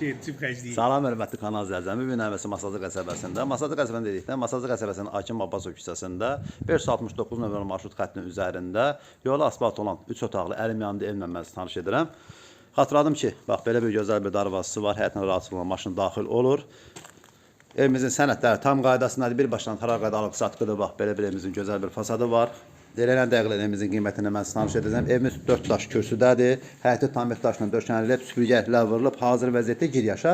Şey, çift xərcliyik. Salam hörmətli kanal izləyicilərimiz. Bu gün Əməsi Masazlı qəsəbəsində, Masazlı qəsəbəsində dedikdə, Masazlı qəsəbəsinin Akim Abbasov küçəsində 569 nömrəli marşrut xəttinin üzərində yolu asfalt olan 3 otaqlı əlim yanında ev məmməsi tanış edirəm. Xatırladım ki, bax belə bir gözəl bir darvazası var, həyatına rahatsız olan maşın daxil olur. Evimizin sənədləri tam qaydasındadır. Bir başdan tarar qayda alıb satqıdır. Bax belə bir evimizin gözəl bir fasadı var. Deyilən dəqiqlə evimizin qiymətini mən sizə tanış edəcəm. Evimiz 4 daş kürsüdədir. Həyəti tam daşla döşənilib, süpürgəklə vurulub, hazır vəziyyətdə gir yaşa.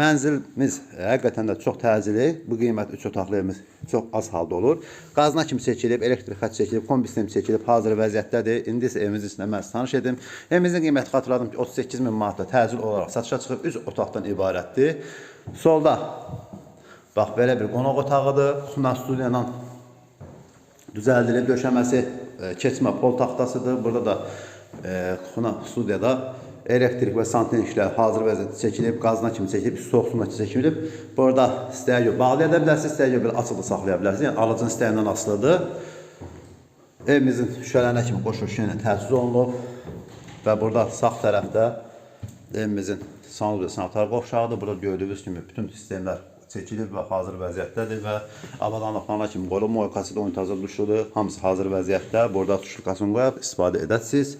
Mənzilimiz həqiqətən də çox təcili. Bu qiymət 3 otaqlı evimiz çox az halda olur. Qazına kimi çəkilib, elektrik xətti çəkilib, kombi sistemi çəkilib, hazır vəziyyətdədir. İndi isə evimizin içində mən sizə tanış edim. Evimizin qiyməti xatırladım ki, 38 min manatda təcil olaraq satışa çıxıb 3 otaqdan ibarətdir. Solda Bax belə bir qonaq otağıdır. Xuna studiya ilə düzəldilib döşəməsi e, keçmə pol taxtasıdır. Burada da e, xuna studiyada elektrik və santrin işləri hazır vəziyyətdə çəkilib, qazına kimi çəkilib, soyuq suyuna çəkilib. Burada istəyə görə bağlaya da bilərsiniz, istəyə görə belə açıqda saxlaya bilərsiniz. Yəni alıcının istəyindən asılıdır. Evimizin şüşələrinə kimi qoşu şüşə təchiz olunub və burada sağ tərəfdə evimizin və sanatar qovşağıdır. Burada gördüyünüz kimi bütün sistemlər çəkilib və hazır vəziyyətdədir və avadanlıqlarına kimi qoyulub. Moykası da unitaza duşudur. Hamısı hazır vəziyyətdə. Burada tuşlukasını qoyub istifadə edəsiniz.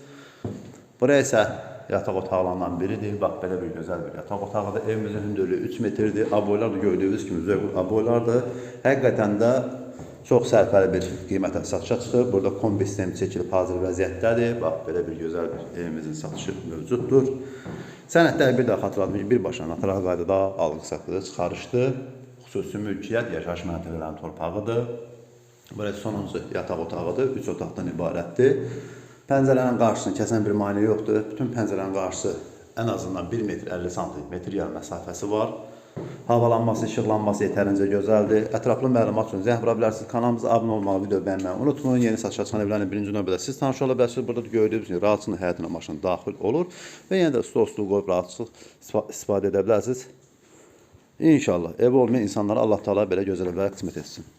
Buraya isə yataq otaqlarından biridir. Bax belə bir gözəl bir yataq otağıdır. Evimizin hündürlüyü 3 metrdir. Aboylar da gördüyünüz kimi zövq aboylardır. Həqiqətən də çox sərfəli bir qiymətə satışa çıxıb. Burada kombi sistemi çəkilib hazır vəziyyətdədir. Bax belə bir gözəl bir evimizin satışı mövcuddur. Sənədləri bir daha xatırladım ki, birbaşa natural qaydada alqı satılır, çıxarışdır. Xüsusi mülkiyyət yaşayış məntəqələrinin torpağıdır. Burası sonuncu yataq otağıdır. 3 otaqdan ibarətdir. Pəncərənin qarşısını kəsən bir maneə yoxdur. Bütün pəncərənin qarşısı ən azından 1 metr 50 sm yarım məsafəsi var. Havalanması, işıqlanması yetərincə gözəldir. Ətraflı məlumat üçün zəng vura bilərsiniz. Kanalımıza abunə olmağı, video bəyənməyi unutmayın. Yeni satışa çıxan evlərin birinci növbədə siz tanış ola bilərsiniz. Burada gördüyünüz kimi rahatçılıq həyatına maşın daxil olur və yenə də stol-stol qoyub rahatçılıq istifadə edə bilərsiniz. İnşallah ev olmayan insanlara Allah Taala belə gözəl evlər qismət etsin.